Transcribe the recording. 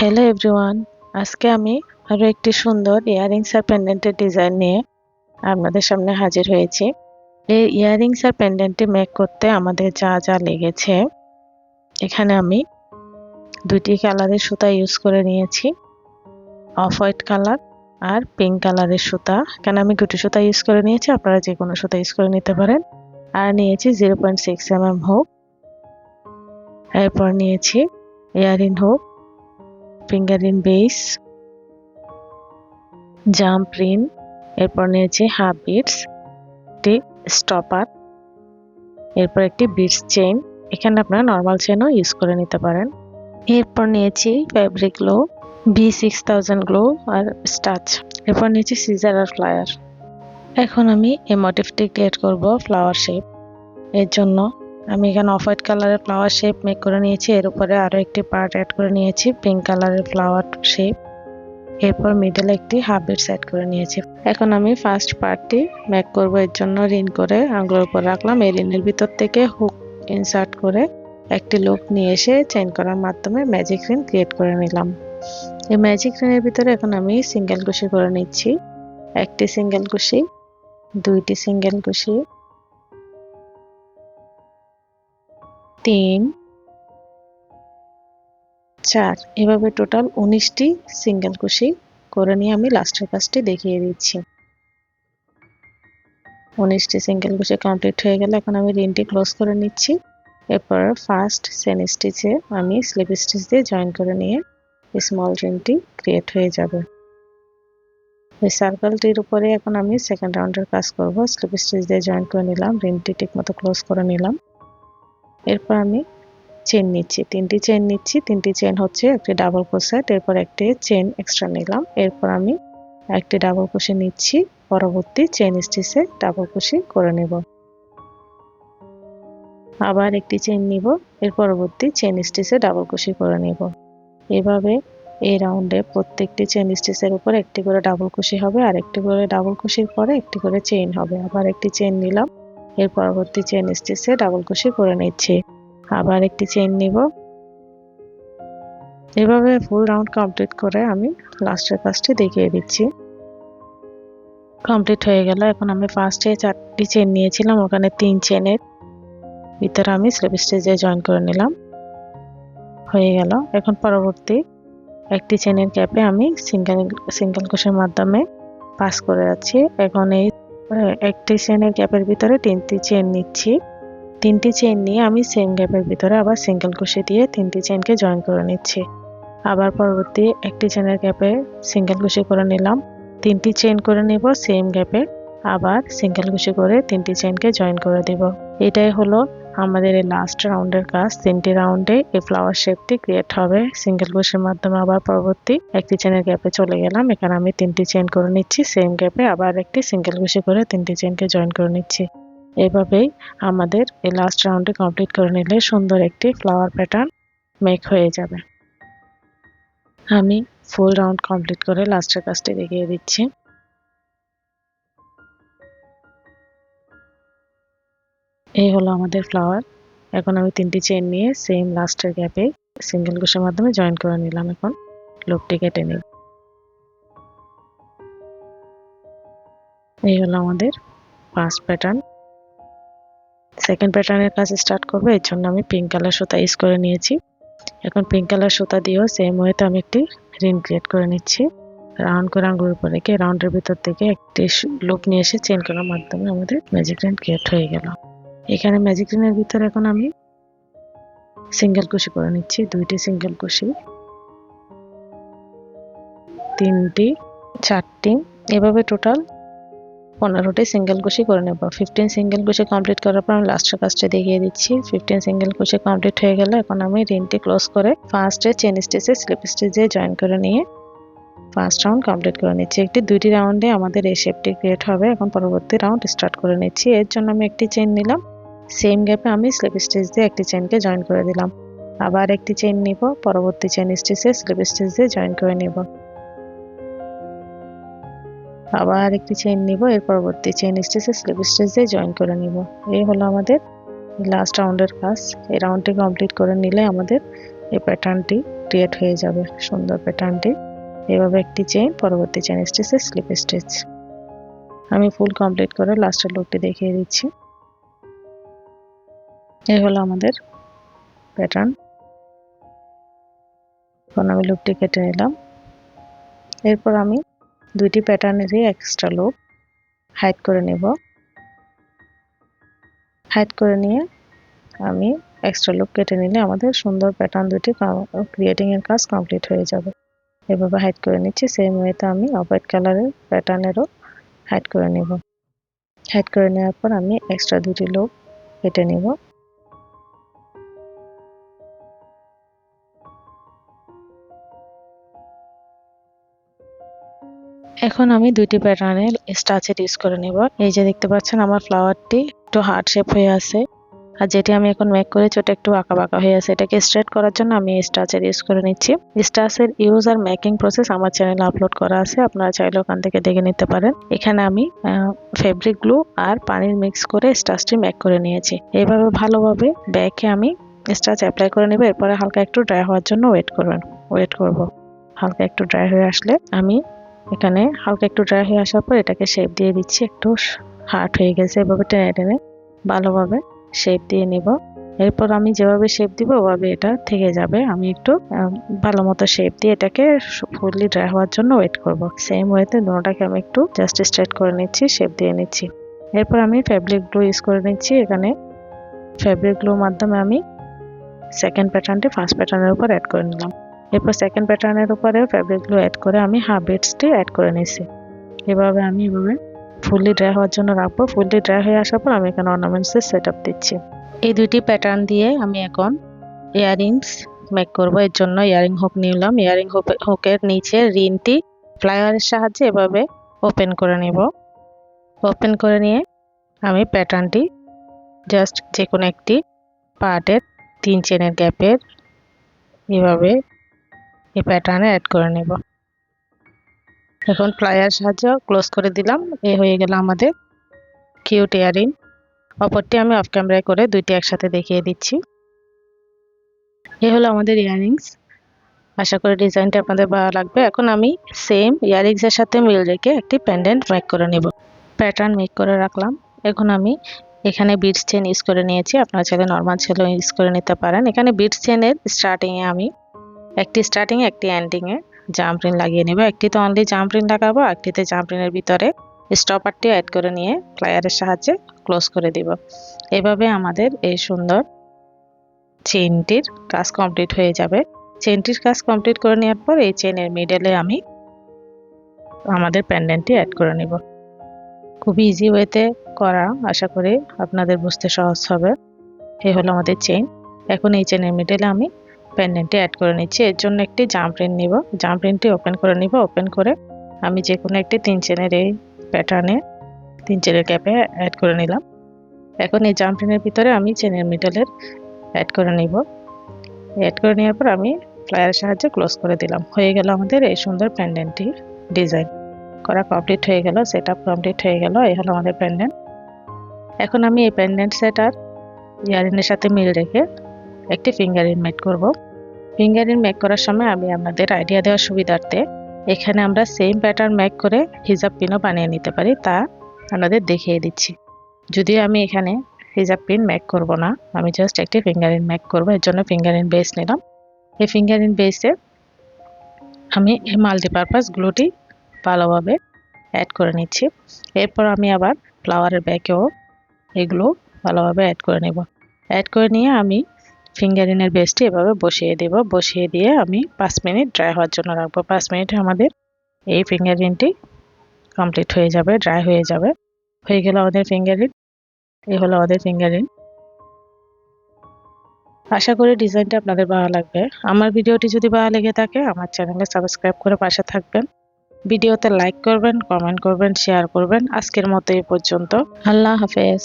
Hello everyone আজকে আমি আরও একটি সুন্দর ইয়াররিংস আর পেন্ডেন্টের ডিজাইন নিয়ে আপনাদের সামনে হাজির হয়েছি। এই ইয়াররিংস আর পেন্ডেন্টটি মেক করতে আমাদের যা যা লেগেছে, এখানে আমি দুটি কালারের সুতা ইউজ করে নিয়েছি। অফ হোয়াইট কালার আর পিঙ্ক কালারের সুতা। এখানে আমি গুটি সুতা ইউজ করে নিয়েছি, আপনারা যে কোনো সুতা ইউজ করে নিতে পারেন। আর নিয়েছি zero point six M M হোক এরপর নিয়েছি ইয়ারিং হোক finger in base, jump ring, এরপর নিয়েছি হাফ বিটস, একটি স্টপার, এরপর একটি বিটস চেইন। এখানে আপনারা নর্মাল চেনও ইউজ করে নিতে পারেন। এরপর নিয়েছি fabric glow B six thousand glow আর স্টাচ। এরপর নিয়েছি সিজার আর ফ্লায়ার। এখন আমি এই মোটিভটি ক্রিয়েট করব ফ্লাওয়ার শেপ এর জন্য আমি এখানে অফ হোয়াইট কালারের ফ্লাওয়ার শেপ মেক করে নিয়েছি। এর উপরে আরও একটি পার্ট অ্যাড করে নিয়েছি পিঙ্ক কালারের ফ্লাওয়ার শেপ এরপর মিডলে একটি হাফ বিট সেট করে নিয়েছি। এখন আমি ফার্স্ট পার্টটি মেক করব, এর জন্য রিন করে আঙুলের উপর রাখলাম। এই রিনের ভিতর থেকে হুক ইনসার্ট করে একটি লুপ নিয়ে এসে চেন করার মাধ্যমে ম্যাজিক রিন ক্রিয়েট করে নিলাম। এই ম্যাজিক রিনের ভিতরে এখন আমি সিঙ্গেল কুশি করে নিচ্ছি। একটি সিঙ্গেল কুশি দুইটি সিঙ্গেল কুশি তিন, চার। এভাবে টোটাল উনিশটি সিঙ্গেল কুশি করে নিয়ে আমি লাস্টের কাজটি দেখিয়ে দিচ্ছি। উনিশটি সিঙ্গেল কুশি কমপ্লিট হয়ে গেলে এখন আমি রিনটি ক্লোজ করে নিচ্ছি। এরপর ফার্স্ট সেন স্টিচে আমি স্লিপ স্টিচ দিয়ে জয়েন করে নিয়ে স্মল রিনটি ক্রিয়েট হয়ে যাবে। ওই সার্কেলটির উপরে এখন আমি সেকেন্ড রাউন্ডের কাজ করব। স্লিপ স্টিচ দিয়ে জয়েন করে নিলাম। রিনটি ঠিক মতো ক্লোজ করে নিলাম। এরপর আমি চেন নিচ্ছি। তিনটি চেন নিচ্ছি। তিনটি চেন হচ্ছে একটি ডাবল ক্রোশেট এরপর একটি চেন এক্সট্রা নিলাম। এরপর আমি একটি ডাবল ক্রোশে নিচ্ছি। পরবর্তী চেন স্টিচে ডাবল ক্রোশে করে নেব। আবার একটি চেন নিব। এর পরবর্তী চেন স্টিচে ডাবল ক্রোশে করে নেব। এভাবে এই রাউন্ডে প্রত্যেকটি চেন স্টিচের উপর একটি করে ডাবল কুশি হবে আর একটি করে ডাবল কুশির পরে একটি করে চেইন হবে। আবার একটি চেন নিলাম। এর পরবর্তী চেন স্টিচে ডাবল কুশি করে নিচ্ছি। আবার একটি চেইন নিব। এভাবে ফুল রাউন্ড কমপ্লিট করে আমি লাস্টের কাজটি দেখিয়ে দিচ্ছি। কমপ্লিট হয়ে গেল। এখন আমি ফার্স্টে চারটি চেন নিয়েছিলাম, ওখানে তিন চেনের ভিতরে আমি স্লিপ স্টেজে জয়েন করে নিলাম। হয়ে গেল। এখন পরবর্তী একটি চেনের ক্যাপে আমি সিঙ্গেল সিঙ্গেল কোষের মাধ্যমে পাস করে যাচ্ছি। এখন এই একটি চেনের গ্যাপের ভিতরে তিনটি চেন নিচ্ছি। তিনটি চেন নিয়ে আমি সেম গ্যাপের ভিতরে আবার সিঙ্গেল কুশি দিয়ে তিনটি চেনকে জয়েন করে নিচ্ছি। আবার পরবর্তী একটি চেনের গ্যাপে সিঙ্গেল কুশি করে নিলাম। তিনটি চেন করে নেব সেম গ্যাপে। আবার সিঙ্গেল কুশি করে তিনটি চেনকে জয়েন করে দেব। এটাই হলো আমাদের এই লাস্ট রাউন্ডের কাজ। তিনটি রাউন্ডে এই ফ্লাওয়ার শেপটি ক্রিয়েট হবে। সিঙ্গেল কুশির মাধ্যমে আবার পরবর্তী একটি চেনের গ্যাপে চলে গেলাম। এখানে আমি তিনটি চেন করে নিচ্ছি। সেম গ্যাপে আবার একটি সিঙ্গেল কুশি করে তিনটি চেনকে জয়েন করে নিচ্ছি। এভাবেই আমাদের এই লাস্ট রাউন্ডে কমপ্লিট করে নিলে সুন্দর একটি ফ্লাওয়ার প্যাটার্ন মেক হয়ে যাবে। আমি ফুল রাউন্ড কমপ্লিট করে লাস্টের কাজটি দেখিয়ে দিচ্ছি। এই হলো আমাদের ফ্লাওয়ার এখন আমি তিনটি চেন নিয়ে সেম লাস্টের গ্যাপে সিঙ্গেল কুশের মাধ্যমে জয়েন করে নিলাম এখন। লোকটি কেটে নিই। এই হলো আমাদের ফার্স্ট প্যাটার্ন সেকেন্ড প্যাটার্নের কাজ স্টার্ট করব, এর জন্য আমি পিঙ্ক কালার সুতা ইউজ করে নিয়েছি। এখন পিঙ্ক কালার সুতা দিয়েও সেম ওয়েতে আমি একটি রিং ক্রিয়েট করে নিচ্ছি। রাউন্ড করে আঙ্গুর উপর রেখে রাউন্ডের ভিতর থেকে একটি লুপ নিয়ে এসে চেন করার মাধ্যমে আমাদের ম্যাজিক রিন ক্রিয়েট হয়ে গেল। এখানে ম্যাজিক রিনের ভিতরে এখন আমি সিঙ্গেল কুশি করে নিচ্ছি, দুইটি সিঙ্গেল কুশি তিনটি, চারটি, এভাবে টোটাল পনেরোটি সিঙ্গেল কুশি করে নেব। ফিফটিন সিঙ্গেল কুশি কমপ্লিট করার পর আমি লাস্টের কাজটা দেখিয়ে দিচ্ছি। ফিফটিন সিঙ্গেল কুশি কমপ্লিট হয়ে গেলে এখন আমি রিনটি ক্লোজ করে ফার্স্টে চেন স্টেজে স্লিপ স্টেজে জয়েন করে নিয়ে ফার্স্ট রাউন্ড কমপ্লিট করে নিচ্ছি। একটি, দুইটি রাউন্ডে আমাদের এই শেপটি ক্রিয়েট হবে। এখন পরবর্তী রাউন্ড স্টার্ট করে নিচ্ছি। এর জন্য আমি একটি চেন নিলাম। সেম গ্যাপে আমি স্লিপ স্টেজ দিয়ে একটি চেনকে জয়েন করে দিলাম। আবার একটি চেন নিব, পরবর্তী চেন স্টেজে স্লিপ স্টেজ দিয়ে জয়েন করে নেব। আবার একটি চেইন নিব, এর পরবর্তী চেন স্টেজে স্লিপ স্টেজ দিয়ে জয়েন করে নিব। এই হলো আমাদের লাস্ট রাউন্ডের কাজ। এই রাউন্ডটি কমপ্লিট করে নিলে আমাদের এই প্যাটার্নটি ক্রিয়েট হয়ে যাবে, সুন্দর প্যাটার্নটি এভাবে একটি চেন পরবর্তী চেইন স্টিচে স্লিপ স্টিচ আমি ফুল কমপ্লিট করে লাস্টের লুকটি দেখিয়ে দিচ্ছি। এই হলো আমাদের প্যাটার্ন এখন আমি লুকটি কেটে নিলাম। এরপর আমি দুইটি প্যাটার্নেরই এক্সট্রা লুক হাইড করে নেব। হাইড করে নিয়ে আমি এক্সট্রা লুক কেটে নিলে আমাদের সুন্দর প্যাটার্ন দুটি ক্রিয়েটিং এর কাজ কমপ্লিট হয়ে যাবে। এভাবে হাইড করে নিচ্ছি সেম ওয়েতে আমি অফ কালারের প্যাটার্নেরও হাইড করে নেব। হাইড করে নেওয়ার পর আমি এক্সট্রা দুটি লুক কেটে নেব। এখন আমি দুইটি প্যাটার্নের স্টাচের ইউজ করে নেব। এই যে দেখতে পাচ্ছেন আমার ফ্লাওয়ারটি একটু হার্ট শেপ হয়ে আছে। আর যেটি আমি এখন মেক করেছি, ওটা একটু আঁকা বাঁকা হয়ে আছে। এটাকে স্ট্রেট করার জন্য আমি স্টাচের ইউজ করে নিচ্ছি। স্টাচের ইউজ আর মেকিং প্রসেস আমার চ্যানেলে আপলোড করা আছে। আপনারা চাইলে ওখান থেকে দেখে নিতে পারেন। এখানে আমি ফেব্রিক গ্লু আর পানির মিক্স করে স্টাচটি মেক করে নিয়েছি। এইভাবে ভালোভাবে ব্যাকে আমি স্টাচ অ্যাপ্লাই করে নেব। এরপরে হালকা একটু ড্রাই হওয়ার জন্য ওয়েট করবেন। ওয়েট করব। হালকা একটু ড্রাই হয়ে আসলে আমি এখানে হালকা একটু ড্রাই হয়ে আসার পর এটাকে শেপ দিয়ে দিচ্ছি, একটু হার্ড হয়ে গেছে, এভাবে টেনে টেনে, ভালোভাবে শেপ দিয়ে নিব। এরপর আমি যেভাবে শেপ দিব, ওভাবে এটা থেকে যাবে। আমি একটু ভালো মতো শেপ দিয়ে এটাকে ফুললি ড্রাই হওয়ার জন্য ওয়েট করব। সেম ওয়েতে দুটাকে আমি একটু জাস্ট স্ট্রেট করে নিচ্ছি শেপ দিয়ে নিচ্ছি। এরপর আমি ফ্যাব্রিক গ্লু ইউজ করে নিচ্ছি, এখানে ফ্যাব্রিক গ্লুর মাধ্যমে আমি সেকেন্ড প্যাটার্নটি ফার্স্ট প্যাটার্নের উপর অ্যাড করে নিলাম। এরপর সেকেন্ড প্যাটার্নের উপরে ফ্যাব্রিক গ্লু অ্যাড করে আমি হাফ বিটসটি অ্যাড করে নিছি এভাবে আমি এভাবে ফুললি ড্রাই হওয়ার জন্য রাখব। ফুললি ড্রাই হয়ে আসার পর আমি এখানে অর্নামেন্টসের সেট আপ দিচ্ছি। এই দুইটি প্যাটার্ন দিয়ে আমি এখন ইয়াররিংস মেক করব। এর জন্য ইয়ারিং হুক নিলাম। ইয়ারিং হুকের নিচে রিনটি ফ্লাইওয়ারের সাহায্যে এভাবে ওপেন করে নেব। ওপেন করে নিয়ে আমি প্যাটার্নটি জাস্ট যে কোনো একটি পার্টের তিন চেনের গ্যাপের এভাবে এই প্যাটার্নে অ্যাড করে নেব। এখন প্লায়ার সাহায্য ক্লোজ করে দিলাম। এ হয়ে গেল আমাদের কিউট ইয়ারিং অপরটি আমি অফ ক্যামেরায় করে দুইটি একসাথে দেখিয়ে দিচ্ছি। এ হলো আমাদের ইয়ারিংস আশা করি ডিজাইনটা আপনাদের ভালো লাগবে। এখন আমি সেম ইয়ারিংসের সাথে মিল রেখে একটি প্যান্ডেন্ট মেক করে নেব। প্যাটার্ন মেক করে রাখলাম। এখন আমি এখানে বিটস চেন ইউজ করে নিয়েছি। আপনারা চাইলে নর্মাল ছেলে ইউজ করে নিতে পারেন। এখানে বিটস চেনের স্টার্টিংয়ে আমি একটি স্টার্টিংয়ে একটি এন্ডিংয়ে জাম্পরিন লাগিয়ে নেব। একটিতে অনলি জাম্পরিন লাগাবো, একটিতে জাম্পরিনের ভিতরে স্টপারটি অ্যাড করে নিয়ে প্লায়ারের সাহায্যে ক্লোজ করে দিব। এভাবে আমাদের এই সুন্দর চেনটির কাজ কমপ্লিট হয়ে যাবে। চেনটির কাজ কমপ্লিট করে নেওয়ার পর এই চেনের মিডলে আমি আমাদের প্যান্ডেন্টটি অ্যাড করে নেব। খুবই ইজি ওয়েতে করা, আশা করি আপনাদের বুঝতে সহজ হবে। এই হলো আমাদের চেন এখন এই চেনের মিডলে আমি প্যান্ডেন্টটি অ্যাড করে নিচ্ছি। এর জন্য একটি জাম্প রিন নিব। জাম্প রিনটি ওপেন করে নিব। ওপেন করে আমি যে কোনো একটি তিন চেনের এই প্যাটার্নে তিন চেনের ক্যাপে অ্যাড করে নিলাম। এখন এই জাম্প রিনের ভিতরে আমি চেনের মিডলের অ্যাড করে নিব। অ্যাড করে নেওয়ার পর আমি ফ্লায়ারের সাহায্যে ক্লোজ করে দিলাম। হয়ে গেল আমাদের এই সুন্দর প্যান্ডেন্টটি ডিজাইন করা কমপ্লিট হয়ে গেল সেট আপ কমপ্লিট হয়ে গেল, এই হলো আমাদের প্যান্ডেন্ট এখন আমি এই প্যান্ডেন্ট সেট আর ইয়ারিনের সাথে মিল রেখে একটি ফিঙ্গারিং মেক করব। ফিঙ্গারিং ম্যাক করার সময় আমি আপনাদের আইডিয়া দেওয়ার সুবিধার্থে এখানে আমরা সেম প্যাটার্ন ম্যাক করে হিজাব পিনও বানিয়ে নিতে পারি, তা আপনাদের দেখিয়ে দিচ্ছি। যদিও আমি এখানে হিজাব পিন ম্যাক করব না, আমি জাস্ট একটি ফিঙ্গারিং ম্যাক করব, এর জন্য ফিঙ্গারিং বেস নিলাম। এই ফিঙ্গারিং বেসে আমি এই মাল্টিপারপাস গ্লুটি ভালোভাবে অ্যাড করে নিচ্ছি। এরপর আমি আবার ফ্লাওয়ারের ব্যাগেও এগুলো ভালোভাবে অ্যাড করে নেব। অ্যাড করে নিয়ে আমি ফিঙ্গারিনের বেসটি এভাবে বসিয়ে দেব। বসিয়ে দিয়ে আমি পাঁচ মিনিট ড্রাই হওয়ার জন্য রাখব। পাঁচ মিনিটে আমাদের এই ফিঙ্গারিনটি কমপ্লিট হয়ে যাবে ড্রাই হয়ে যাবে। হয়ে গেল আমাদের ফিঙ্গারিন এই হলো আমাদের ফিঙ্গারিন আশা করি ডিজাইনটা আপনাদের ভালো লাগবে। আমার ভিডিওটি যদি ভালো লেগে থাকে, আমার চ্যানেলে সাবস্ক্রাইব করে পাশে থাকবেন। ভিডিওতে লাইক করবেন কমেন্ট করবেন শেয়ার করবেন। আজকের মতো এই পর্যন্ত। আল্লাহ হাফেজ।